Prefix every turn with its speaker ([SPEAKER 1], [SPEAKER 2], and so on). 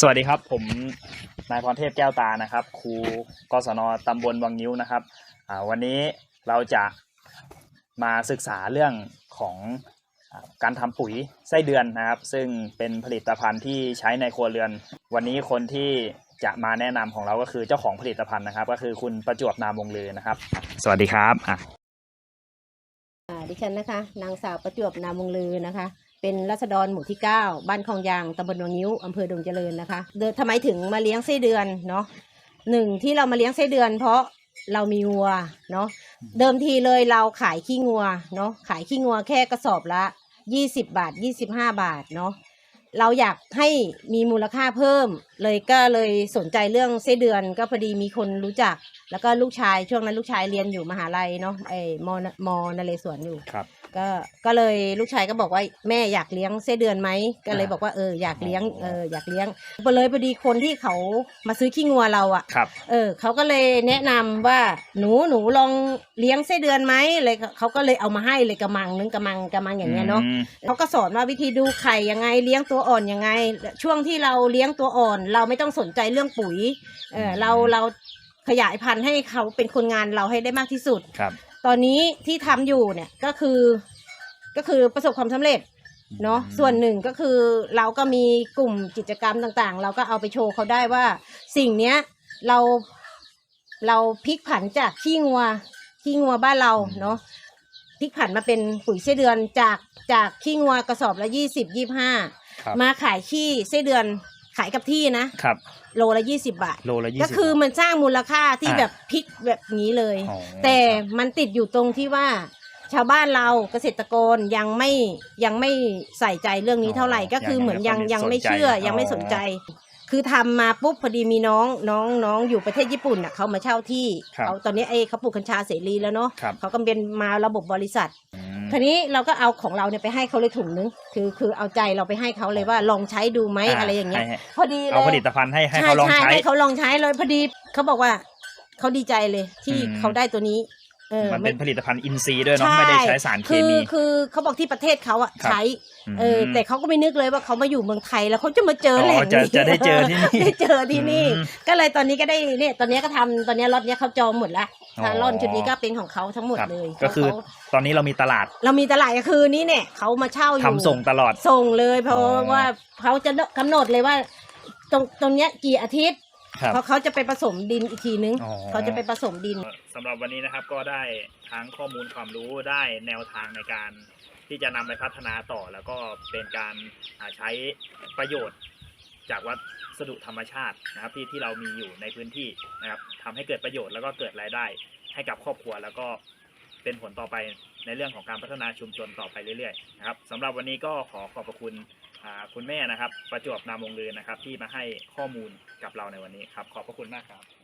[SPEAKER 1] สวัสดีครับ ผมนายพรเทพแก้วตานะครับ ครูกศนตำบลวังนิ้วนะครับอ่าวันนี้เราจะมาศึกษาเรื่องของอาการทำปุ๋ยไส้เดือนนะครับ ซึ่งเป็นผลิตภัณฑ์ที่ใช้ในครัวเรือน วันนี้คนที่จะมาแนะนำของเราก็คือเจ้าของผลิตภัณฑ์นะครับ ก็คือคุณประจวบนามวงลือนะครับ สวัสดีครับอะ
[SPEAKER 2] อ่าดิฉันนะคะ นางสาวประจวบนามวงลือนะคะ เป็นรัษฎรหมู่ที่ 9 บ้านคลองยางตำบลวังนิ้วอำเภอดงเจริญนะคะเดทำไมถึงมาเลี้ยงไส้เดือนเนาะหนึ่งที่เรามาเลี้ยงไส้เดือน เพราะเรามีงัวเนาะเดิมทีเลยเราขายขี้งัวเนาะขายขี้งัวแค่กระสอบละ20 บาท 25 บาทเนาะเราอยากให้มีมูลค่าเพิ่ม เลยก็เลยสนใจเรื่องไส้เดือนก็พอดีมีคนรู้จัก แล้วก็ลูกชายช่วงนั้นลูกชายเรียนอยู่มหาลัยเนาะไอ้มอนมนเรศวรอยู่
[SPEAKER 1] ครับ
[SPEAKER 2] ก็ก็เลยลูกชายก็บอกว่าแม่อยากเลี้ยงไส้เดือนไหมก็เลย
[SPEAKER 1] อ่า
[SPEAKER 2] บอกว่าเอออยากเลี้ยง
[SPEAKER 1] อ๋อ
[SPEAKER 2] เอออยากเลี้ยงพอเลยพอดีคนที่เขามาซื้อขี้งัวเราอะ่ะ
[SPEAKER 1] ครับ
[SPEAKER 2] เออเขาก็เลยแนะนำว่าหนูหนูลองเลี้ยงไส้เดือนไหมเลยเขาก็เลยเอามาให้เลยกระมังนึงกระมังกระมังอย่างเงี้ยเนาะ
[SPEAKER 1] ม
[SPEAKER 2] เขาก็สอนว่าวิธีดูไข่ยังไงเลี้ยงตัวอ่อนยังไง ช่วงที่เราเลี้ยงตัวอ่อน เราไม่ต้องสนใจเรื่องปุ๋ยเออเราเราขยายพันธุ์ให้เขาเป็นคนงานเราให้ได้มากที่สุด
[SPEAKER 1] ครับ
[SPEAKER 2] ตอนนี้ที่ทำอยู่เนี่ยก็คือก็คือประสบความสำเร็จเนาะส่วนหนึ่งก็คือเราก็มีกลุ่มกิจกรรมต่างๆ เราก็เอาไปโชว์เขาได้ว่า สิ่งเนี้ยเราเราพลิกผันจากขี้งัวขี้งัวบ้านเราเนาะพลิกผันมาเป็นปุ๋ยไส้เดือนจากจากขี้งัวกระสอบละยี่สิบยี่ห้า
[SPEAKER 1] ครับ
[SPEAKER 2] มาขายขี้ไส้เดือน ขายกับที่นะครับ โลละยี่สิบบาท
[SPEAKER 1] โลละยี่
[SPEAKER 2] ก็
[SPEAKER 1] สิบ
[SPEAKER 2] คือมันสร้างมูลค่าที่
[SPEAKER 1] อ่า
[SPEAKER 2] แบบพลิกแบบนี้เลย
[SPEAKER 1] อ๋อ
[SPEAKER 2] แต่มันติดอยู่ตรงที่ว่า ชาวบ้านเราเกษตรกรยังไม่ยังไม่ใส่ใจเรื่องนี้เท่าไหร่
[SPEAKER 1] อ๋อ
[SPEAKER 2] ก็คือเหมือนยัง
[SPEAKER 1] ยั
[SPEAKER 2] ยังง
[SPEAKER 1] ไม่
[SPEAKER 2] ไม่
[SPEAKER 1] สนใจ
[SPEAKER 2] เชื่อ
[SPEAKER 1] อ๋อ
[SPEAKER 2] ยังไม่สนใจ คือทำมาปุ๊บพอดีมีน้องน้องน้องอยู่ประเทศญี่ปุ่นน่ะเขามาเช่าที่
[SPEAKER 1] ครับ
[SPEAKER 2] เขาตอนนี้ไอ้เขาปลูกกัญชาเสรีแล้วเนาะ
[SPEAKER 1] ครับ
[SPEAKER 2] เขาก็เป็นมาระบบบริษัท
[SPEAKER 1] อืม
[SPEAKER 2] ทีนี้เราก็เอาของเราเนี่ยไปให้เขาเลยถุงนึง คือคือเอาใจเราไปให้เขาเลยว่าลองใช้ดูไหมอะไรอย่างเงี้ย
[SPEAKER 1] ให้
[SPEAKER 2] พอดีเลย
[SPEAKER 1] เอาผลิตภัณฑ์ให้ให้เขาลองใช้
[SPEAKER 2] ให้เขาลองใช้เลยพอดีเขาบอกว่าเขาดีใจเลยที่
[SPEAKER 1] อืม
[SPEAKER 2] เขาได้ตัวนี้เออ
[SPEAKER 1] มันเป็น
[SPEAKER 2] ไผ
[SPEAKER 1] ลิตภัณฑ์อินทรีย์ด้วยเนาะไม่ได้ใช้สารเคมี
[SPEAKER 2] คือคือเขาบอกที่ประเทศเขาอะ
[SPEAKER 1] ครับ
[SPEAKER 2] ใช้เออ
[SPEAKER 1] ม
[SPEAKER 2] แต่เขาก็ไม่นึกเลยว่าเขามาอยู่เมืองไทยแล้วเขาจะมาเจอแหล่ง
[SPEAKER 1] อ๋อจะ
[SPEAKER 2] นี้
[SPEAKER 1] จะได้เจอที่นี่
[SPEAKER 2] ได้เจอที่นี่
[SPEAKER 1] อืม
[SPEAKER 2] ก็เลยตอนนี้ก็ได้เนี่ยตอนนี้ก็ทำตอนนี้รถเนี้ยเขาจองหมดแล้ว
[SPEAKER 1] อ๋อ
[SPEAKER 2] ถ้าร่อนชุดนี้ก็เป็นของเขาทั้งหมด
[SPEAKER 1] ครับ
[SPEAKER 2] เลย
[SPEAKER 1] ก็คือ
[SPEAKER 2] เขา
[SPEAKER 1] ตอนนี้เรามีตลาด
[SPEAKER 2] เรามีตลาดก็คือนี้เนี่ยเขามาเช่าอยู่
[SPEAKER 1] ทำส่งตลอด
[SPEAKER 2] ส่งเลย เพราะ
[SPEAKER 1] อ๋อ
[SPEAKER 2] ว่าเขาจะกำหนดเลยว่า ตรงตรงเนี้ยกี่อาทิตย์
[SPEAKER 1] ครับ
[SPEAKER 2] เพราะเขาจะไปผสมดินอีกทีนึง
[SPEAKER 1] อ๋อ
[SPEAKER 2] เขาจะไปผสมดิน
[SPEAKER 1] สำหรับวันนี้นะครับก็ได้ทั้งข้อมูลความรู้ได้แนวทางในการที่จะนำไปพัฒนาต่อ แล้วก็เป็นการอ่าใช้ประโยชน์จากวัสดุธรรมชาตินะครับที่ที่เรามีอยู่ในพื้นที่นะครับทำให้เกิดประโยชน์แล้วก็เกิดรายได้ให้กับครอบครัวแล้วก็ เป็นผลต่อไปในเรื่องของการพัฒนาชุมชนต่อไปเรื่อยๆนะครับสำหรับวันนี้ก็ขอขอบพระคุณคุณแม่นะครับ ประจวบนามวงเลือนะครับ ที่มาให้ข้อมูลกับเราในวันนี้ครับ ขอบพระคุณมากครับ